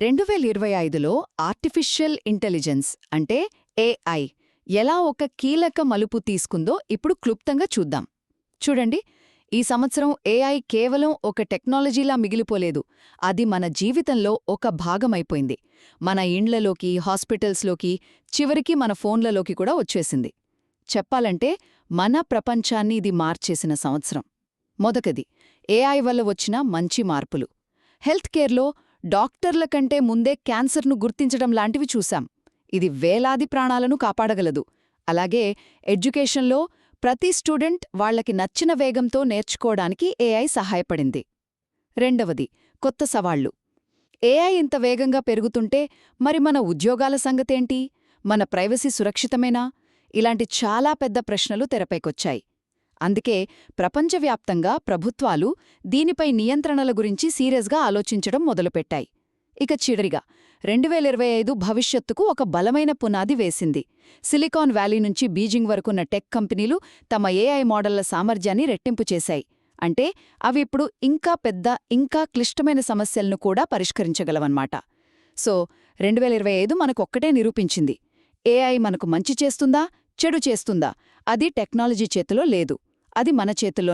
రెండు వేల ఇరవై ఐదులో ఆర్టిఫిషియల్ ఇంటెలిజెన్స్ అంటే ఏఐ ఎలా ఒక కీలక మలుపు తీసుకుందో ఇప్పుడు క్లుప్తంగా చూద్దాం. చూడండి ఈ సంవత్సరం ఏఐ కేవలం ఒక టెక్నాలజీలా మిగిలిపోలేదు. అది మన జీవితంలో ఒక భాగమైపోయింది. మన ఇండ్లలోకి హాస్పిటల్స్లోకి చివరికి మన ఫోన్లలోకి కూడా వచ్చేసింది. చెప్పాలంటే మన ప్రపంచాన్ని ఇది మార్చేసిన సంవత్సరం. మొదకది ఏఐ వల్ల వచ్చిన మంచి మార్పులు. హెల్త్ కేర్లో డాక్టర్ల కంటే ముందే క్యాన్సర్ను గుర్తించడం లాంటివి చూశాం. ఇది వేలాది ప్రాణాలను కాపాడగలదు. అలాగే ఎడ్యుకేషన్లో ప్రతి స్టూడెంట్ వాళ్ళకి నచ్చిన వేగంతో నేర్చుకోవడానికి ఏఐ సహాయపడింది. రెండవది కొత్త సవాళ్ళు ఏఐ ఇంత వేగంగా పెరుగుతుంటే మరి మన ఉద్యోగాల సంగతేంటి? మన ప్రైవసీ సురక్షితమేనా? ఇలాంటి చాలా పెద్ద ప్రశ్నలు తెరపైకొచ్చాయి. అందుకే ప్రపంచవ్యాప్తంగా ప్రభుత్వాలు దీనిపై నియంత్రణల గురించి సీరియస్గా ఆలోచించడం మొదలుపెట్టాయి. ఇక చిడరిగా రెండు వేల ఇరవై ఐదు భవిష్యత్తుకు ఒక బలమైన పునాది వేసింది. సిలికాన్ వ్యాలీ నుంచి బీజింగ్ వరకున్న టెక్ కంపెనీలు తమ ఏఐ మోడళ్ళ సామర్థ్యాన్ని రెట్టింపు చేశాయి. అంటే అవి ఇప్పుడు ఇంకా పెద్ద ఇంకా క్లిష్టమైన సమస్యలను కూడా పరిష్కరించగలవన్నమాట. సో రెండు వేల ఇరవై ఐదు మనకొక్కటే నిరూపించింది. ఏఐ మనకు మంచి చేస్తుందా చెడు చేస్తుందా? అది టెక్నాలజీ చేతిలో లేదు. అది మన చేతిలో